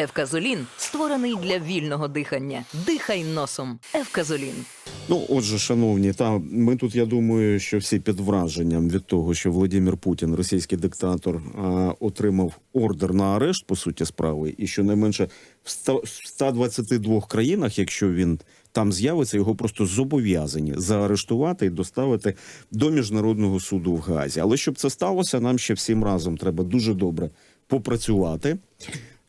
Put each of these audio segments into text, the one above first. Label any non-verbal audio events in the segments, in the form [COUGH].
Евказолін створений для вільного дихання. Дихай носом. Евказолін. Ну, отже, шановні, та ми тут, я думаю, що всі під враженням від того, що Володимир Путін, російський диктатор, отримав ордер на арешт по суті справи, і щонайменше в 100 в 122 країнах, якщо він там з'явиться, його просто зобов'язані заарештувати і доставити до міжнародного суду в Газі. Але щоб це сталося, нам ще всім разом треба дуже добре попрацювати.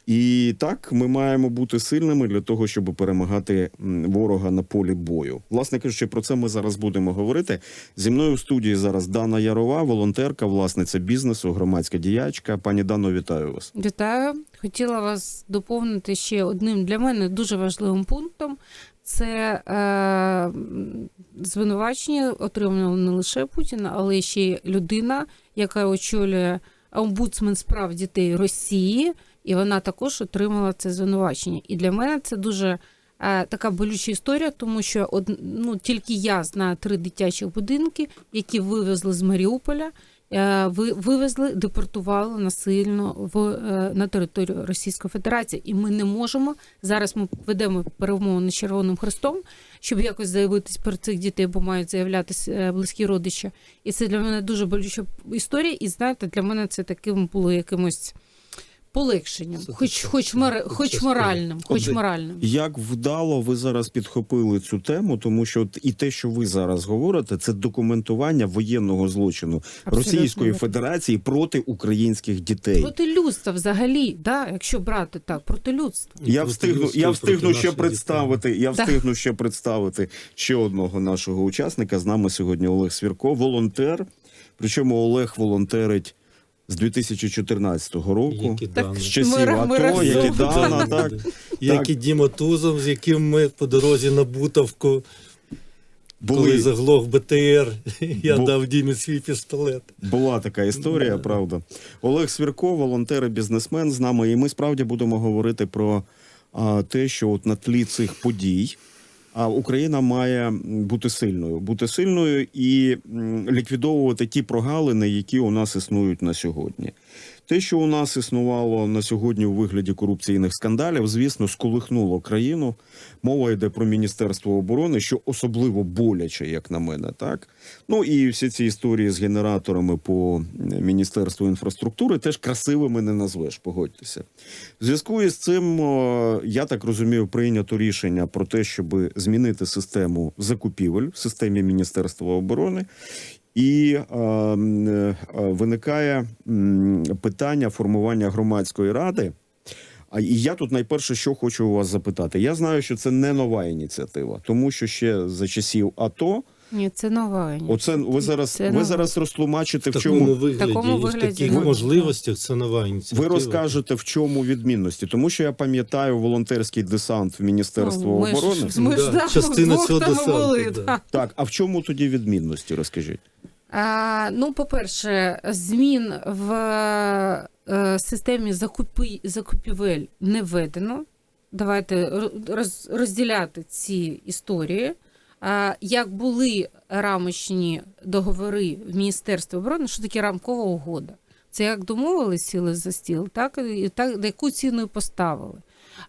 І так ми маємо бути сильними для того, щоб перемагати ворога на полі бою. Власне кажучи, про це ми зараз будемо говорити. Зі мною в студії зараз Дана Ярова, волонтерка, власниця бізнесу, громадська діячка. Пані Дано, вітаю вас. Вітаю. Хотіла вас доповнити ще одним для мене дуже важливим пунктом. Це е, звинувачення отримано не лише Путіна, але ще й людина, яка очолює омбудсмен з прав дітей Росії, і вона також отримала це звинувачення. І для мене це дуже е, така болюча історія, тому що од, ну, тільки я знаю три дитячих будинки, які вивезли з Маріуполя. е, Вивезли, депортували насильно в е, на територію Російської Федерації, і ми не можемо зараз. Ми ведемо перемовини з Червоним Хрестом, щоб якось заявитись про цих дітей, бо мають заявлятися е, близькі родичі. І це для мене дуже болюча історія. І знаєте, для мене це таким було якимось полегшенням, хоч, хоч, мор- хоч моральним, хоч моральним. Як вдало ви зараз підхопили цю тему, тому що от і те, що ви зараз говорите, це документування воєнного злочину Абсолютно Російської. Федерації проти українських дітей. Проти людства взагалі, да, якщо брати так, проти людства. Я проти встигну, людства, я встигну ще представити. Я Да. встигну ще представити ще одного нашого учасника. З нами сьогодні Олег Свірко, волонтер. Причому Олег волонтерить з 2014 року. Так. З часів Ми ра- ми АТО, разом. які Дана, Так, так. Як і Діма Тузов, з яким ми по дорозі на Бутовку, коли Були, заглох БТР, [LAUGHS] я Бу- дав Дімі свій пістолет. була така історія, правда. Олег Свірко, волонтер і бізнесмен з нами. І ми справді будемо говорити про а, те, що от на тлі цих подій. А Україна має бути сильною, бути сильною і ліквідовувати ті прогалини, які у нас існують на сьогодні. Те, що у нас існувало на сьогодні у вигляді корупційних скандалів, звісно, сколихнуло країну. Мова йде про Міністерство оборони, що особливо боляче, як на мене, так. Ну і всі ці історії з генераторами по е, Міністерству інфраструктури теж красивими не назвеш, погодьтеся. В зв'язку із цим, я так розумію, прийнято рішення про те, щоб змінити систему закупівель в системі Міністерства оборони. І е, е, виникає питання формування громадської ради. А і я тут найперше, що хочу у вас запитати. Я знаю, що це не нова ініціатива, тому що ще за часів АТО, Ні, це нова. ні. оце ви зараз Це ви нова. зараз розтлумачите, В в чому вигляді, такому і в вигляді, таких ну, можливостях це нова ініціатива. ви розкажете, в чому відмінності, тому що я пам'ятаю волонтерський десант в Міністерство Ну, ми ж- оборони. Ми ж Да, частина цього десанту, да. Так, а в чому тоді відмінності? Розкажіть. Ну, по-перше, змін в е, системі закупи, закупівель не введено. Давайте роз, розділяти ці історії. Як були рамочні договори в Міністерстві оборони, що таке рамкова угода? Це як домовились сіли за стіл, так і так яку ціну поставили.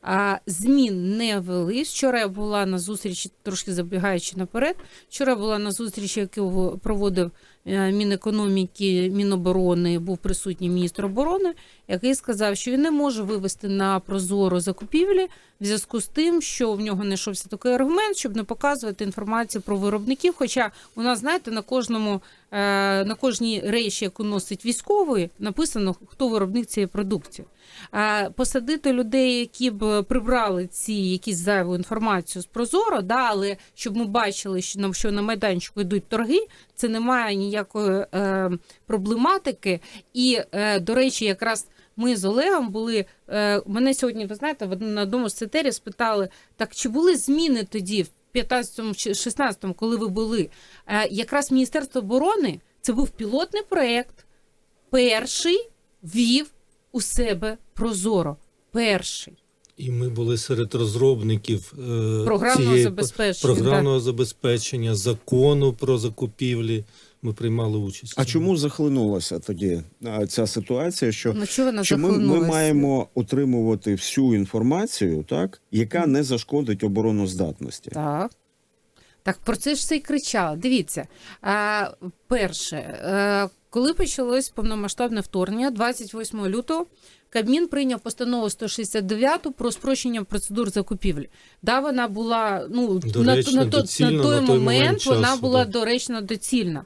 А змін не ввели. Вчора я була на зустрічі, трошки забігаючи наперед. Вчора була на зустрічі, яку проводив Мінекономіки, Міноборони, був присутній міністр оборони, який сказав, що він не може вивести на прозоро закупівлі в зв'язку з тим, що в нього знайшовся такий аргумент, щоб не показувати інформацію про виробників. Хоча у нас, знаєте, на кожному е, на кожній речі, яку носить військовий, написано, хто виробник цієї продукції. А посадити людей, які б прибрали ці якісь зайву інформацію з Прозоро, да, але щоб ми бачили, що на що на майданчику йдуть торги, це не має ніякої е, проблематики. І, е, до речі, якраз ми з Олегом були. Е, мене сьогодні, ви знаєте, в одному- з цитері спитали: так чи були зміни тоді, в 15-му чи 16-му, коли ви були? Е, якраз Міністерство оборони це був пілотний проєкт. Перший вів у себе Прозоро. Перший І ми були серед розробників е, програмного цієї забезпечення. програмного забезпечення, закону про закупівлі ми приймали участь. А чому захлинулася тоді ця ситуація? Що Ну, що вона що ми, ми маємо отримувати всю інформацію, так яка не зашкодить обороноздатності? Так. Так про це ж все й кричали. Дивіться, а, перше, е, коли почалось повномасштабне вторгнення, 28 лютого, Кабмін прийняв постанову 169 про спрощення процедур закупівлі. Да, вона була ну Доречно, на, на, доцільно на той на той момент, момент вона часу, була да. доречно доцільна.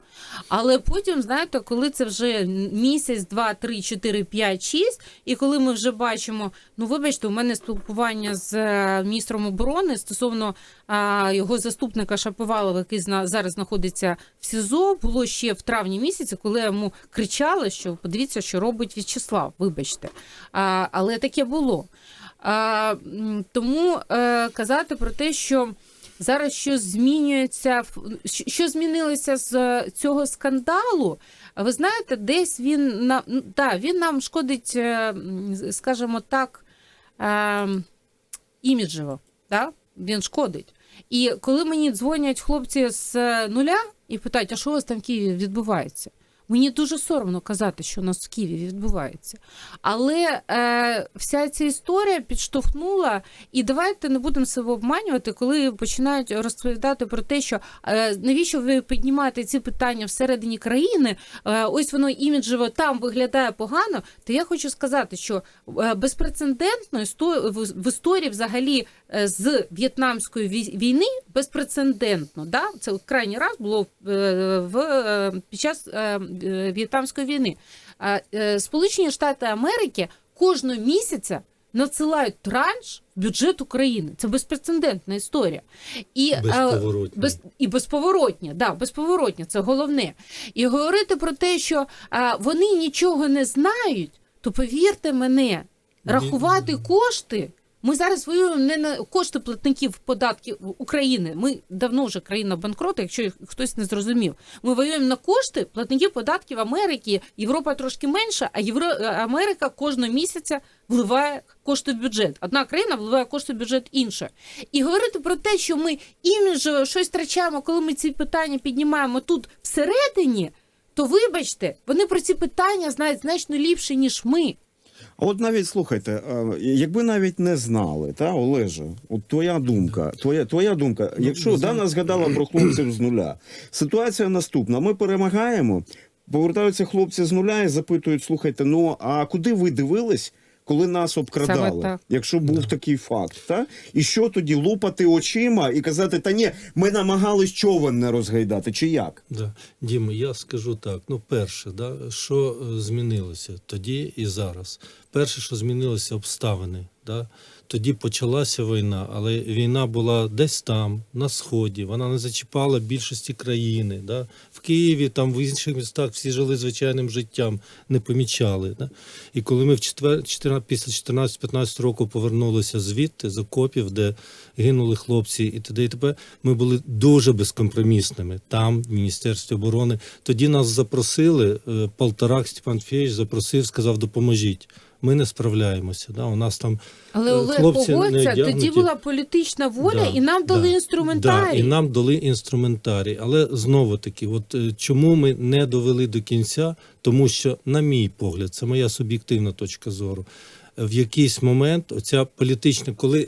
Але потім, знаєте, коли це вже місяць, два, три, чотири, п'ять, шість, і коли ми вже бачимо, ну вибачте, у мене спілкування з е, міністром оборони стосовно а, його заступника Шаповалова, який зна, зараз знаходиться в СІЗО, було ще в травні місяці, коли йому кричали, що подивіться, що робить В'ячеслав, вибачте. А, але таке було. А, тому е, казати про те, що зараз щось змінюється, що- змінилося з цього скандалу. Ви знаєте, десь він на да, він нам шкодить, е, скажімо так, е, іміджево. Да? Він шкодить. І коли мені дзвонять хлопці з е, нуля і питають, а що у вас там в Києві відбувається? Мені дуже соромно казати, що у нас в Києві відбувається. Але е, вся ця історія підштовхнула, і давайте не будемо себе обманювати, коли починають розповідати про те, що е, навіщо ви піднімаєте ці питання всередині країни, е, ось воно іміджево там виглядає погано. То я хочу сказати, що е, безпрецедентно в- в історії взагалі е, з в'єтнамської вій- війни безпрецедентно. Да? Це крайній раз було е, в, е, під час в'єтнамської війни. Е, Сполучені Штати Америки кожного місяця надсилають транш в бюджет України. Це безпрецедентна історія. І, е, Безповоротня. без, і безповоротня, да, безповоротня, це головне. І говорити про те, що а, вони нічого не знають, то повірте мене, рахувати кошти. Ми зараз воюємо не на кошти платників податків України. Ми давно вже країна банкрота, якщо хтось не зрозумів. Ми воюємо на кошти платників податків Америки. Європа трошки менша, а Євро... Америка кожного місяця вливає кошти в бюджет. Одна країна вливає кошти в бюджет інша. І говорити про те, що ми іміджево щось втрачаємо, коли ми ці питання піднімаємо тут всередині, то вибачте, вони про ці питання знають значно ліпше, ніж ми. А от навіть слухайте, е, якби навіть не знали, та Олеже, от твоя думка, твоя твоя думка. Якщо Дана згадала про хлопців з нуля, ситуація наступна: ми перемагаємо, повертаються хлопці з нуля і запитують: слухайте, ну а куди ви дивились? Коли нас обкрадали, так. якщо був такий факт, та і що тоді лупати очима і казати, та ні, ми намагались човен не розгайдати, чи як? Да. Дім, я скажу так. Ну, перше, да, що е, змінилося тоді і зараз. Перше, що змінилося, обставини. Да? Тоді почалася війна, але війна була десь там, на сході. Вона не зачіпала більшості країни. Да? В Києві, там в інших містах всі жили звичайним життям, не помічали. Да? І коли ми в четвер, 14, після 14-15 року повернулися звідти, з окопів, де гинули хлопці, і т.д. і т.п., ми були дуже безкомпромісними там, в Міністерстві оборони. Тоді нас запросили, е, Полторак Степан Фєєч запросив, сказав, допоможіть. Ми не справляємося. Да? У нас там Але Е, Олег хлопці не тоді була політична воля, Да, і нам дали да, інструментарій. Да, і нам дали інструментарій. Але знову таки, от е, чому ми не довели до кінця? Тому що, на мій погляд, це моя суб'єктивна точка зору. В якийсь момент оця політична, коли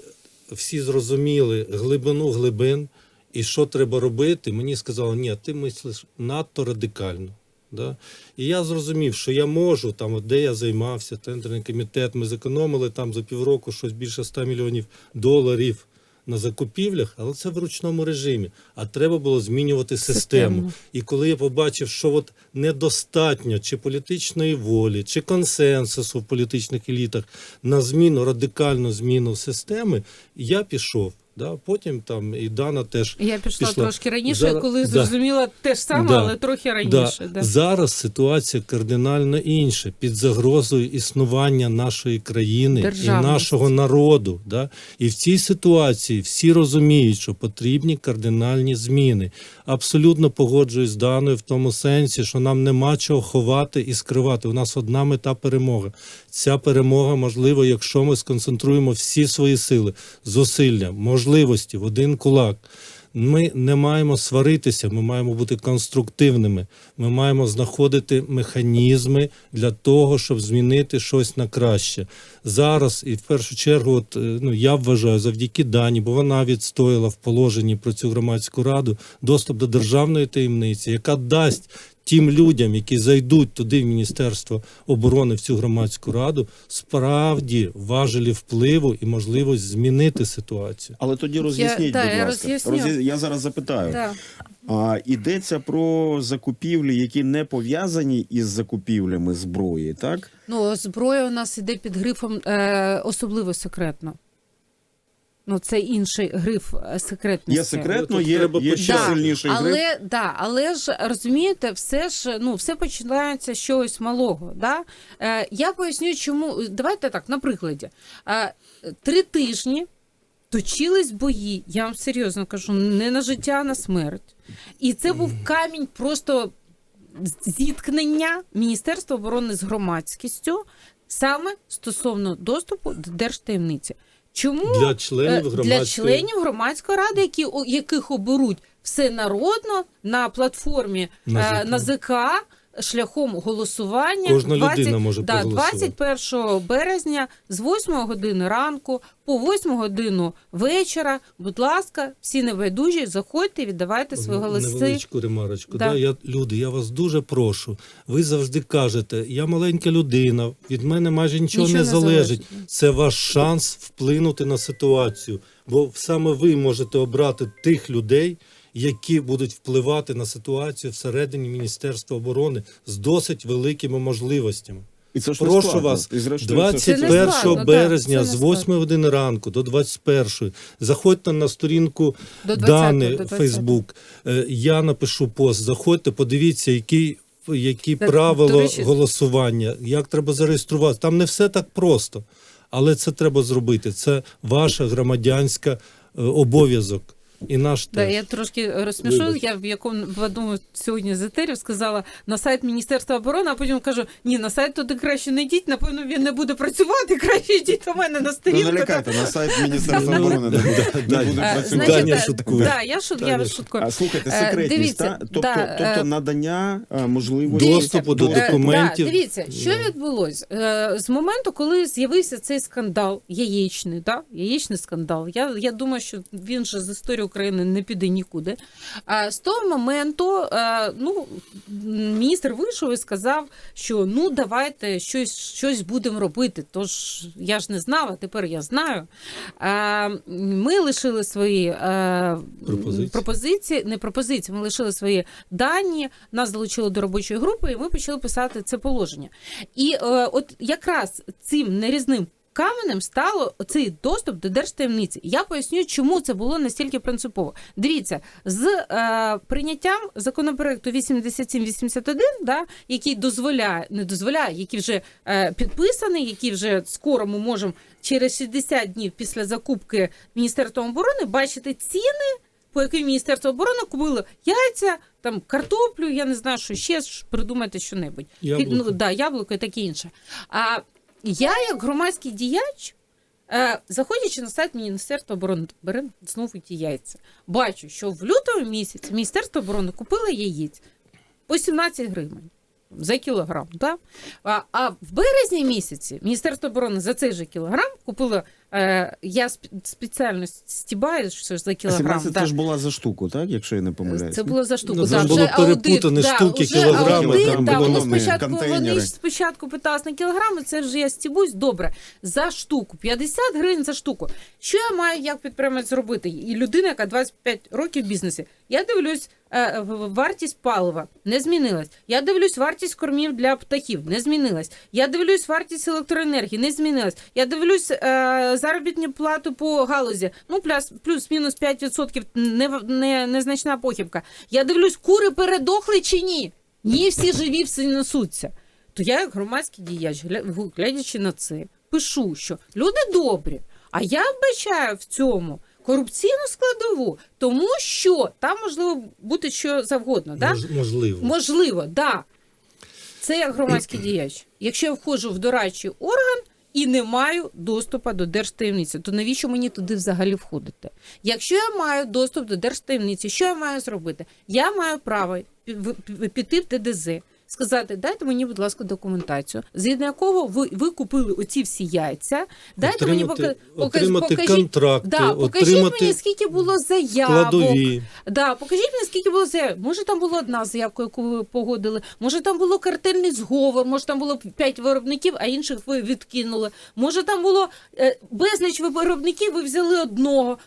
всі зрозуміли глибину глибин і що треба робити, мені сказали, ні, ти мислиш надто радикально. Да? І я зрозумів, що я можу, там, от де я займався, тендерний комітет, ми зекономили там за півроку щось більше 100 мільйонів доларів на закупівлях, але це в ручному режимі. А треба було змінювати систему. Систему. І коли я побачив, що от недостатньо чи політичної волі, чи консенсусу в політичних елітах на зміну, радикальну зміну системи, я пішов. Да? Потім там і Дана теж Я пішла, Пішла. трошки раніше, Зараз- коли да. зрозуміла те ж саме, Да. але трохи раніше. Да. Зараз ситуація кардинально інша під загрозою існування нашої країни і нашого народу. Да? І в цій ситуації всі розуміють, що потрібні кардинальні зміни. Абсолютно погоджуюсь з Даною в тому сенсі, що нам нема чого ховати і скривати. У нас одна мета перемога. Ця перемога можлива, якщо ми сконцентруємо всі свої сили, зусилля, можливості в один кулак. Ми не маємо сваритися, ми маємо бути конструктивними. Ми маємо знаходити механізми для того, щоб змінити щось на краще. Зараз, і в першу чергу, от, е, ну, я вважаю, завдяки Дані, бо вона відстояла в положенні про цю громадську раду доступ до державної таємниці, яка дасть тим людям, які зайдуть туди в Міністерство оборони в цю громадську раду, справді важелі впливу і можливість змінити ситуацію. Але тоді роз'ясніть, будь я ласка. роз'ясню. Роз'я- Я зараз запитаю. Да. А, йдеться про закупівлі, які не пов'язані із закупівлями зброї, так? Ну, зброя у нас іде під грифом е, особливо секретно. Ну, це інший гриф е, секретності. Є секретно, Ну, є, треба є ще почати. сильніший гриф. Але да, але ж розумієте, все ж ну все починається з чогось малого. Да? Е, я поясню, чому давайте так на прикладі. Е, три тижні точились бої. Я вам серйозно кажу, не на життя, а на смерть. І це був камінь просто зіткнення Міністерства оборони з громадськістю саме стосовно доступу до держтаємниці. Чому Для членів Е, громадської для членів громадської ради, які яких оберуть всенародно на платформі На е, на ЗК шляхом голосування Кожна людина може да, проголосувати. 21 березня з 8 години ранку по 8 годину вечора. Будь ласка, всі небайдужі, заходьте, віддавайте свої голоси. Невеличку ремарочку. Да. Да. я, люди, я вас дуже прошу. Ви завжди кажете, я маленька людина, від мене майже нічого, Нічого не не залежить. залежить. Це ваш шанс вплинути на ситуацію. Бо саме ви можете обрати тих людей, які будуть впливати на ситуацію всередині Міністерства оборони з досить великими можливостями. І це ж Прошу складно. вас, І зрештою, 21 не складно, березня так, це з не 8 години ранку до 21 заходьте на сторінку До 20-го, Дани 20-го. Фейсбук. Е, Я напишу пост. Заходьте, подивіться, які, які Так, правила речі- голосування, як треба зареєструвати. Там не все так просто, але це треба зробити. Це ваша громадянська е, обов'язок. І наш Да, теж. я трошки розсмішу. Вибач. Я в якому в одному сьогодні з етерів сказала на сайт Міністерства оборони, а потім кажу: ні, на сайт туди краще не йдіть. Напевно, він не буде працювати. [LAUGHS] Краще йдіть до мене на Не сторінку. налякайте, на сайт Міністерства Ну, оборони не буде, працювати. Значить, Даня шуткує. Да, я шут, я шуткую. А слухайте, Е, секретність, та? тобто, да, тобто е, надання е, можливості Доступу до документів. Да, дивіться, що Е, з моменту, коли з'явився цей скандал, яєчний, да? яєчний скандал. Я, я думаю, що він же з історії України не піде нікуди. З того моменту е, ну, міністр вийшов і сказав, що ну давайте щось, щось будемо робити. Тож я ж не знала, тепер я знаю. Е, Ми лишили свої е, Пропозиції. пропозиції, не пропозиції, ми лишили свої дані, нас залучили до робочої групи, і ми почали писати це положення. І от якраз цим нарізним каменем стало цей доступ до держтаємниці. Я поясню, чому це було настільки принципово. Дивіться, з е, прийняттям законопроекту 8781, да, який дозволяє, не дозволяє, який вже е, підписаний, який вже скоро ми можемо через 60 днів після закупки Міністерством оборони бачити ціни по яким Міністерство оборони купило яйця, там картоплю, я не знаю, що ще придумайте що-небудь. Яблуко. Ну, да, яблуко і таке інше. А я, як громадський діяч, е, заходячи на сайт Міністерства оборони, беремо знову ті яйця. Бачу, що в лютому місяці Міністерство оборони купило яєць по 17 гривень. За кілограм, да? а, а в березні місяці Міністерство оборони за цей же кілограм купило. Е, я сп- спеціально стібаю, що ж за А 17 да. це ж була за штуку, так? Якщо я не помиляюсь. Це було за штуку. Ну, да, там було аудит, перепутані штуки, вже кілограми, Аудит, там да, було вони спочатку, вони ж спочатку питались на кілограми, це вже я стібусь. Добре, за штуку, 50 гривень за штуку. Що я маю як підприємець зробити? І людина, яка 25 років в бізнесі. Я дивлюсь, е, вартість палива не змінилась. Я дивлюсь, вартість кормів для птахів не змінилась. Я дивлюсь, вартість електроенергії не змінилась. Я дивлюсь е, заробітну плату по галузі. Ну, плюс, плюс-мінус 5% не, не, незначна похибка. Я дивлюсь, кури передохли чи ні? Ні, всі живі, всі несуться. То я, як громадський діяч, глядячи на це, пишу, що люди добрі, а я вбачаю в цьому корупційну складову, тому що там можливо бути що завгодно. Да? Можливо. Можливо, да. Це як громадський діяч. Якщо я входжу в дорадчий орган і не маю доступу до держтаємниці, то навіщо мені туди взагалі входити? Якщо я маю доступ до держтаємниці, що я маю зробити? Я маю право піти в ТДЗ. Сказати, дайте мені, будь ласка, документацію, згідно якого ви, ви купили оці всі яйця. Дайте мені отримати, пока- покаж- отримати покажіть- контракти, Да, покажіть отримати мені, скільки було заявок. Да, покажіть мені, скільки було заявок. Може, там була одна заявка, яку ви погодили. Може, там було картельний зговор, може, там було п'ять виробників, а інших ви відкинули. Може, там було е, безліч виробників, ви взяли одного.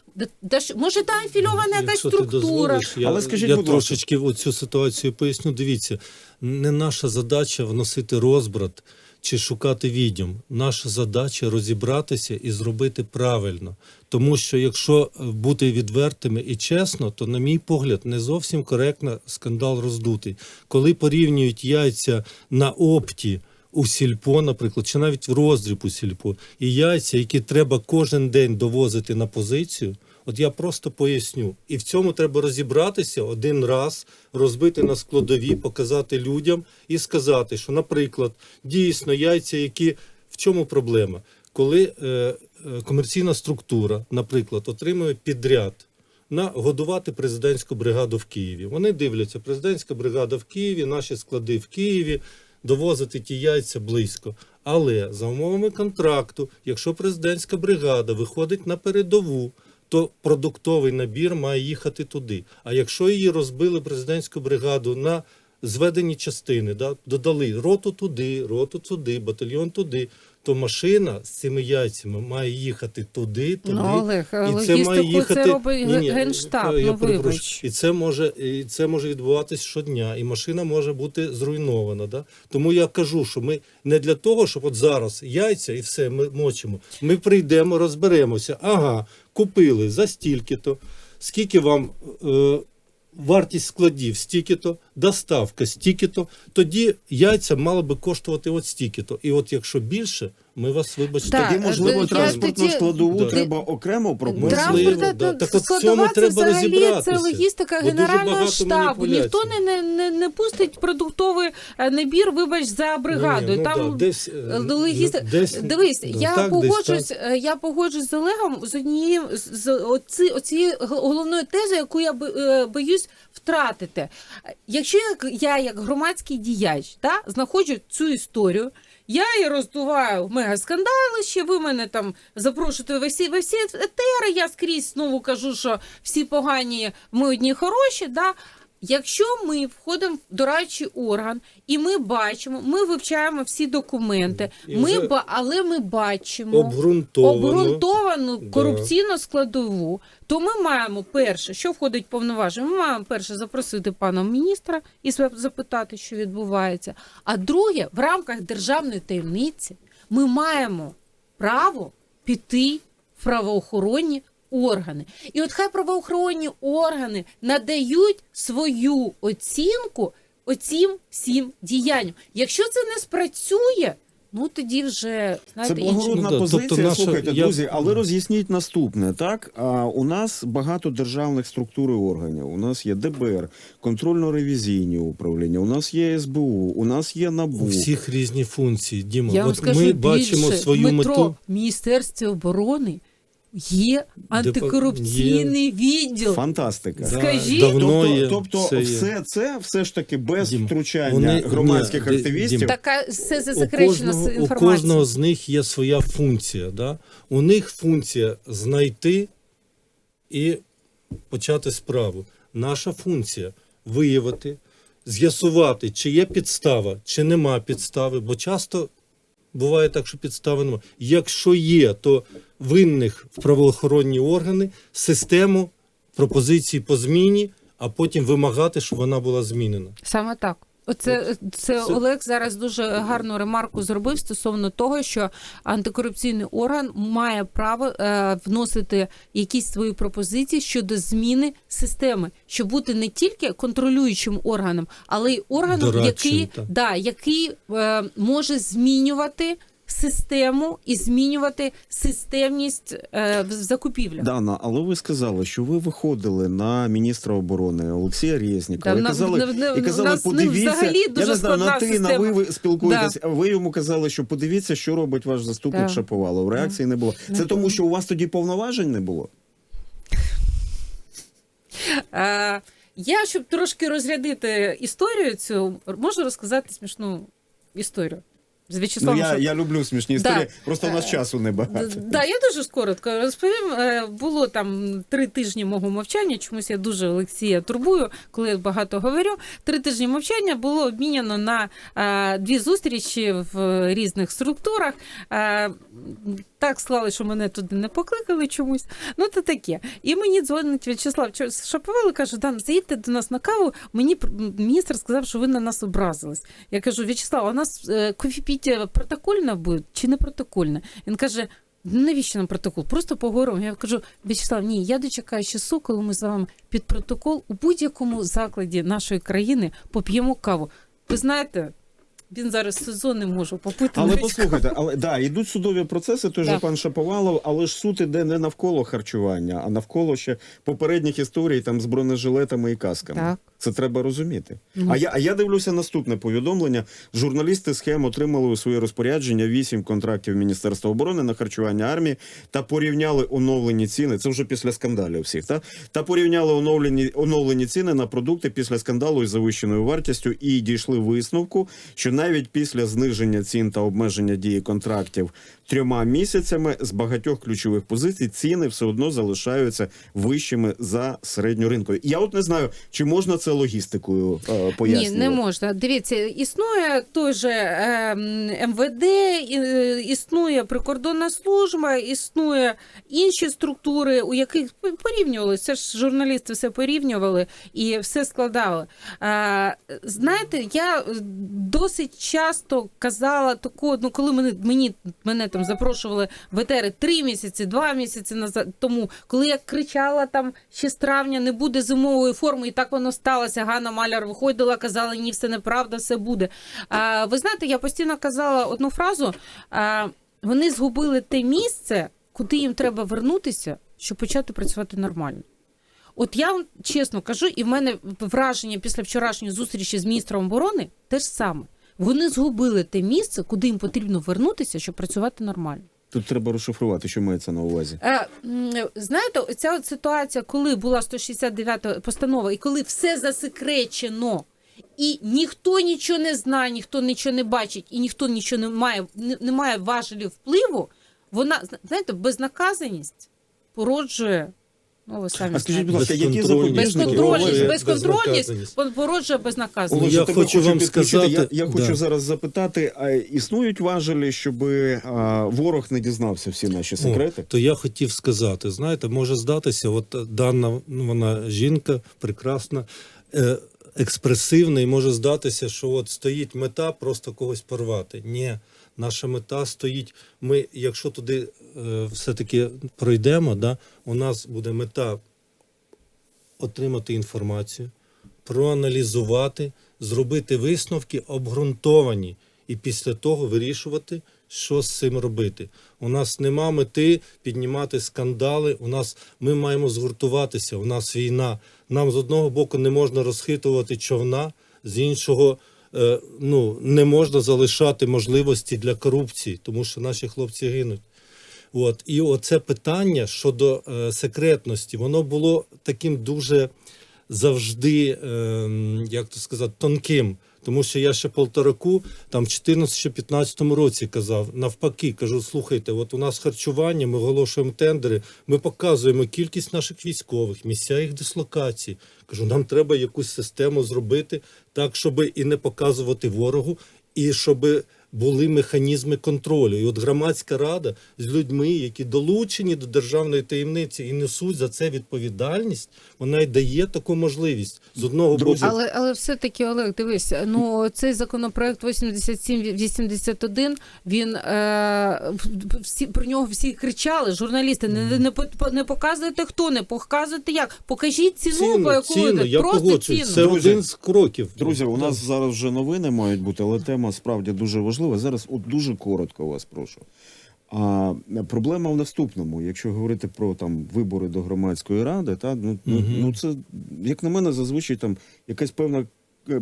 Да, що- може, там афільована якась Якщо ти структура. дозволиш, я, Але скажіть, я будь ласка. трошечки цю ситуацію поясню. Дивіться, не наша задача вносити розбрат чи шукати відьом. Наша задача розібратися і зробити правильно. Тому що якщо е, бути відвертими і чесно, то, на мій погляд, не зовсім коректно скандал роздутий. Коли порівнюють яйця на опті. У сільпо, наприклад, чи навіть в роздріб у сільпо, і яйця, які треба кожен день довозити на позицію, От я просто поясню. І в цьому треба розібратися один раз, розбити на складові, показати людям і сказати, що, наприклад, дійсно яйця, які в чому проблема? Коли е, е, комерційна структура, наприклад, отримує підряд на годувати президентську бригаду в Києві. Вони дивляться, президентська бригада в Києві, наші склади в Києві, довозити ті яйця близько. Але за умовами контракту, якщо президентська бригада виходить на передову, то продуктовий набір має їхати туди. А якщо її розбили президентську бригаду на зведені частини, да, додали роту туди, роту туди, батальйон туди, то машина з цими яйцями має їхати туди, туди. Ну, Олег, і це має їхати це робить Ні-ні, Генштаб, я ну вибач. І це може і це може відбуватись щодня, і машина може бути зруйнована. Да? Тому я кажу, що ми не для того, щоб от зараз яйця і все ми мочимо. Ми прийдемо, розберемося. Ага, купили за стільки-то, скільки вам. Е, Вартість складів стільки-то, доставка стільки-то, тоді яйця мали би коштувати от стільки-то. І от якщо більше, ми вас вибачте. Тоді, можливо, я транспортну тоді- складову Да. треба окремо прописати. Можливо, Транспортна да. Так от в складова цьому це треба взагалі це логістика Бо дуже генерального багато штабу. маніпуляцій. Ніхто не, не, не, не пустить продуктовий е, набір, вибач, за бригадою. Ні, ну Там да, десь, е, е, логісти... десь, Дивись, ну, я так, десь погоджусь, е, я погоджусь з Олегом з однією з- з оці, оцією г- головною тезою, яку я бо- е, боюсь втратити. Якщо я, я як громадський діяч та, знаходжу цю історію. Я її роздуваю мегаскандалище, ви мене там запрошуєте ви всі, ви всі етери, я скрізь знову кажу, що всі погані, ми одні хороші. Да? Якщо ми входимо в дорадчий орган і ми бачимо, ми вивчаємо всі документи, І ми вже ба, але ми бачимо обґрунтовано. обґрунтовану Да. корупційну складову, то ми маємо перше, що входить в повноваження, ми маємо перше запросити пана міністра і зап- запитати, що відбувається. А друге, в рамках державної таємниці ми маємо право піти в правоохоронні органи. І от хай правоохоронні органи надають свою оцінку оцім всім діянням. Якщо це не спрацює, ну тоді вже Це знаєте, інші благородна Ну, позиція. тобто наша- Слухайте, я- друзі, але роз'ясніть наступне. Так а, у нас багато державних структур і органів. У нас є ДБР, контрольно-ревізійні управління. У нас є СБУ, у нас є У всіх різні функції. Діма, Я вам скажу ми більше, бачимо свою метро мету. Міністерстві оборони є антикорупційний відділ. Фантастика. Скажіть. давно Тобто, є, тобто все є. все це все ж таки без Дім, втручання вони- громадських ні, активістів. Дім, Така все у засекречена кожного, у інформація. кожного з них є своя функція. Да? У них функція знайти і почати справу. Наша функція виявити, з'ясувати, чи є підстава, чи нема підстави, бо часто буває так, що підстави. Якщо є, то винних в правоохоронні органи, систему пропозиції по зміні, а потім вимагати, щоб вона була змінена. Саме так. Оце це Олег зараз дуже гарну ремарку зробив стосовно того, що антикорупційний орган має право е, вносити якісь свої пропозиції щодо зміни системи, щоб бути не тільки контролюючим органом, але й органом, Дорадчим, який, так. да, який е, може змінювати систему і змінювати системність е, в закупівлях. Дана, але ви сказали, що ви виходили на міністра оборони Олексія Резнікова Да, і казали, на- на- і казали нас, ну, подивіться, взагалі я не знаю, на ти, на ви, система. ви спілкуєтесь, а ви йому казали, що подивіться, що робить ваш заступник Да. Шаповалов. Реакції не було. Не Це тому, було. що у вас тоді повноважень не було? Е, я, щоб трошки розрядити історію цю, можу розказати смішну історію. З Ну, я, я люблю смішні Да. історії, просто у нас Е, часу небагато. Да, я дуже коротко розповім. Е, Було там три тижні мого мовчання. Чомусь я дуже Олексія турбую, коли я багато говорю. Три тижні мовчання було обміняно на е, дві зустрічі в різних структурах. Так склали, що мене туди не покликали чомусь. Ну, то таке. І мені дзвонить В'ячеслав Шаповал і каже: Дан, заїдьте до нас на каву. Мені міністр сказав, що ви на нас образились. Я кажу, В'ячеслав, у нас е, кофіпіття протокольне буде чи не протокольне? Він каже. «Ну, Навіщо нам протокол? Просто поговоримо. Я кажу, В'ячеслав, ні, я дочекаю часу, коли ми з вами під протокол у будь-якому закладі нашої країни поп'ємо каву. Ви знаєте, він зараз сезон не може попити. Але навіть послухайте, але да, йдуть судові процеси, той же пан Шаповалов, але ж суд іде не навколо харчування, а навколо ще попередніх історій там з бронежилетами і касками. Так. Це треба розуміти. Ну. А я, а я дивлюся наступне повідомлення. Журналісти схем отримали у своє розпорядження вісім контрактів Міністерства оборони на харчування армії та порівняли оновлені ціни. Це вже після скандалів всіх, та та порівняли оновлені оновлені ціни на продукти після скандалу із завищеною вартістю і дійшли висновку, що навіть після зниження цін та обмеження дії контрактів трьома місяцями з багатьох ключових позицій ціни все одно залишаються вищими за середню ринку. Я от не знаю, чи можна це логістикою е, пояснювати. Ні, не можна. Дивіться, існує той же е, МВД, існує прикордонна служба, існує інші структури, у яких порівнювали. Це ж журналісти все порівнювали і все складали. Е, знаєте, я досить часто казала таку, ну коли мене мені мене там запрошували в етери три місяці, два місяці назад тому, коли я кричала там ще з травня не буде зимової форми, і так воно сталося. Ганна Маляр виходила, казала, ні, все неправда, все буде. А, ви знаєте, я постійно казала одну фразу: а, вони згубили те місце, куди їм треба вернутися, щоб почати працювати нормально. От я вам чесно кажу, і в мене враження після вчорашньої зустрічі з міністром оборони теж саме. Вони згубили те місце, куди їм потрібно вернутися, щоб працювати нормально. Тут треба розшифрувати, що мається на увазі. Е, м, знаєте, ця от ситуація, коли була 169 постанова, і коли все засекречено, і ніхто нічого не знає, ніхто нічого не бачить, і ніхто нічого не має, не, не має важелів впливу, вона знаєте, безнаказаність породжує. Ну, ви самі А скажіть, будь ласка, які запобіжники? безконтрольність, безконтрольність породжує безнаказаність. Олеже, я тебе хочу вам сказати- Я, я хочу Да. зараз запитати: а існують важелі, щоб а, ворог не дізнався всі наші секрети? О, то я хотів сказати, знаєте, може здатися, от дана ну, вона жінка прекрасна, е, експресивна, і може здатися, що от стоїть мета просто когось порвати. Ні, наша мета стоїть. Ми, якщо туди е, все-таки пройдемо, да, у нас буде мета отримати інформацію, проаналізувати, зробити висновки обґрунтовані, і після того вирішувати, що з цим робити. У нас нема мети піднімати скандали. У нас ми маємо згуртуватися. У нас війна. Нам з одного боку не можна розхитувати човна, з іншого. Е, Ну, не можна залишати можливості для корупції, тому що наші хлопці гинуть. От і оце питання щодо е, секретності, воно було таким дуже завжди, е, як то сказати, тонким. Тому що я ще полтораку, там в 14-15 році казав, навпаки, кажу: слухайте, от у нас харчування, ми оголошуємо тендери, ми показуємо кількість наших військових, місця їх дислокації. Кажу, нам треба якусь систему зробити так, щоб і не показувати ворогу, і щоб були механізми контролю. І от громадська рада з людьми, які долучені до державної таємниці і несуть за це відповідальність, вона й дає таку можливість з одного Друзі, боку. Але, але все-таки, Олег, дивись, ну цей законопроект 87-81, він е, всі про нього всі кричали, журналісти. Не, не, по- не показуйте хто, не показуйте як. Покажіть ціну, по яку ціну, ви я просто погоджуюсь. ціну. Це Друзі, один з кроків. Друзі, у нас зараз вже новини мають бути, але тема справді дуже важлива. Важливе зараз, от дуже коротко вас прошу. А проблема в наступному, якщо говорити про там вибори до громадської ради, та ну, Мгм. ну це як на мене, зазвичай там якась певна.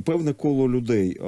Певне коло людей а,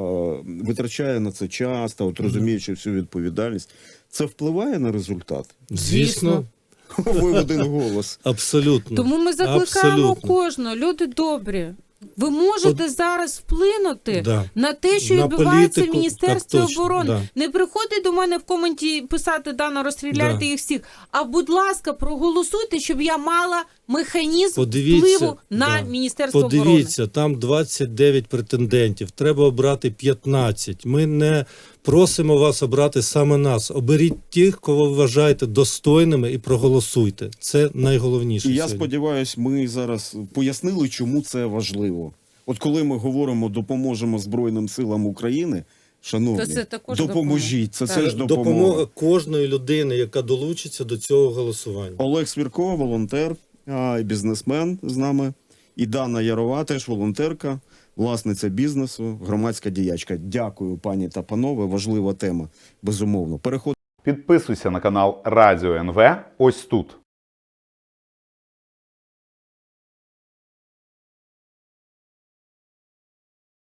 витрачає на це час, та от розуміючи всю відповідальність, це впливає на результат. Звісно, [LAUGHS] Ви в один голос. абсолютно. Тому ми закликаємо Абсолютно. кожного, люди добрі. Ви можете зараз вплинути Да. на те, що На відбувається в Міністерстві точно, оборони. да. Не приходьте до мене в коменті писати дано розстріляйте Да. їх всіх. А будь ласка, проголосуйте, щоб я мала механізм Подивіться, впливу на да. Міністерство Подивіться, там 29 претендентів. Треба обрати 15. Ми не просимо вас обрати саме нас. Оберіть тих, кого ви вважаєте достойними, і проголосуйте. Це найголовніше. І я сьогодні. сподіваюся, ми зараз пояснили, чому це важливо. От коли ми говоримо допоможемо Збройним силам України, шановні, То це також допоможіть. Це, допомога. це ж допомога. допомога кожної людини, яка долучиться до цього голосування. Олег Свірко, волонтер, а, бізнесмен з нами. І Дана Ярова, теж волонтерка, власниця бізнесу, громадська діячка. Дякую, пані та панове. Важлива тема, безумовно. Переходимо. Підписуйся на канал Радіо НВ ось тут.